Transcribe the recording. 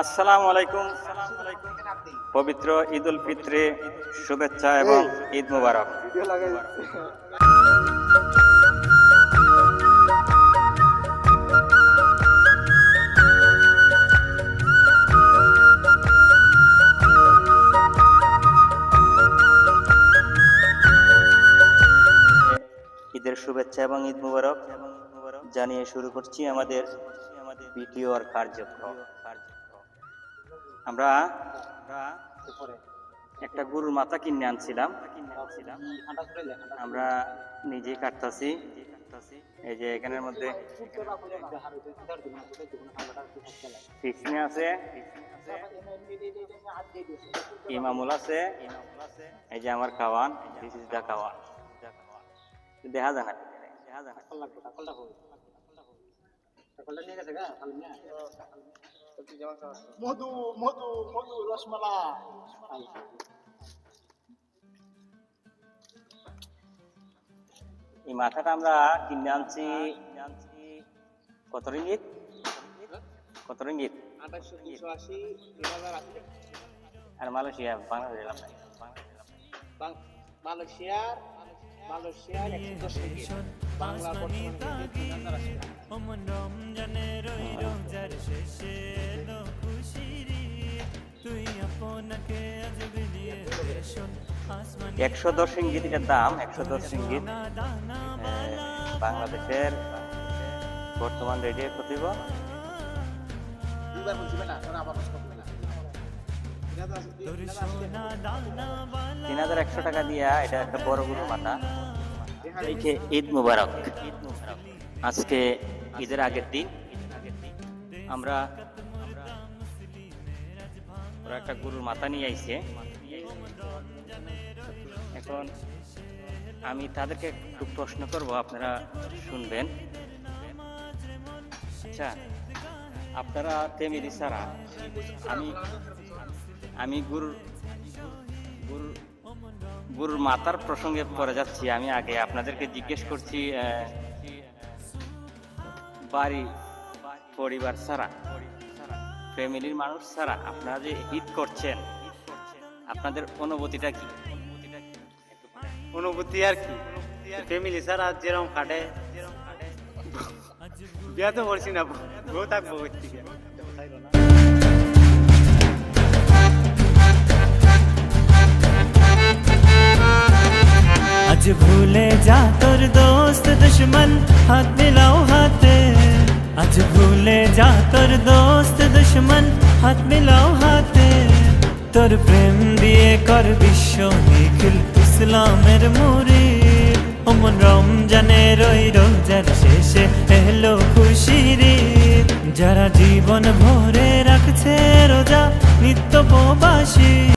আসসালামু আলাইকুম। পবিত্র ঈদ উল ফিত্রে শুভেচ্ছা এবং ঈদ মুবারক। ঈদের শুভেচ্ছা এবং ঈদ মুবারক জানিয়ে শুরু করছি আমাদের ভিডিও আর কার্যক্রম। আমরা একটা গরুর মাথা কিনে আনছিলাম। আমরা নিজেই কাটতাছি। এই যে এখানের মধ্যে আছে। ইমামুল আছে। এই যে আমার খাওয়ান। দিস ইজ দা খাওয়ান। দেখা যায় না। দেখা যায় না। মধু মধু মধু রসমালাই এই মাথাটা আমরা কিনে আনছি কত রিঙ্গিত কত রিঙ্গিত আঠাশশো দুশো আশি দুই হাজার আশি আর মালয়েশিয়া বাংলাদেশ এলাম না বাংলাদেশ এলাম না। বাং- মালয়েশিয়ার মালয়েশিয়ার একশো দশ রিঙ্গিত বাংলার বর্তমান রিঙ্গিত দুই হাজার একশো দশ রিঙ্গিত এটার দাম একশো দশ রিঙ্গিত আহ, বাংলাদেশের বর্তমান রেটে না। তিন হাজার একশো টাকা দিয়া এটা একটা বড় গরু মাথা। ঈদ মুবারক। আজকে ঈদের আগের দিন। আমরা ওরা একটা গরুর মাথা নিয়ে আইছে। এখন আমি তাদেরকে একটু প্রশ্ন করব, আপনারা শুনবেন। আচ্ছা আপনারা তেমিরি ছাড়া, আমি আমি গুরুর গুরুর গুরুর মাতার প্রসঙ্গে পরে যাচ্ছি। আমি আগে আপনাদেরকে জিজ্ঞেস করছি বাড়ি, পরিবার ছাড়া। ফ্যামিলির মানুষ ছাড়া আপনারা যে হিট করছেন আপনাদের অনুভূতিটা কি? অনুভূতি আর কি? ফ্যামিলি ছাড়া যেরকম কাটে বিয়া তো করছি না বউ থাকব হাত মিলাও হাতে। তোর প্রেম দিয়ে কর বিশ্ব নিখিল ইসলামের মুড়ি। অমন রমজানের ওই রোজার শেষে এলো রে। যারা জীবন ভরে রাখছে রোজা নিত্য প্রবাসী।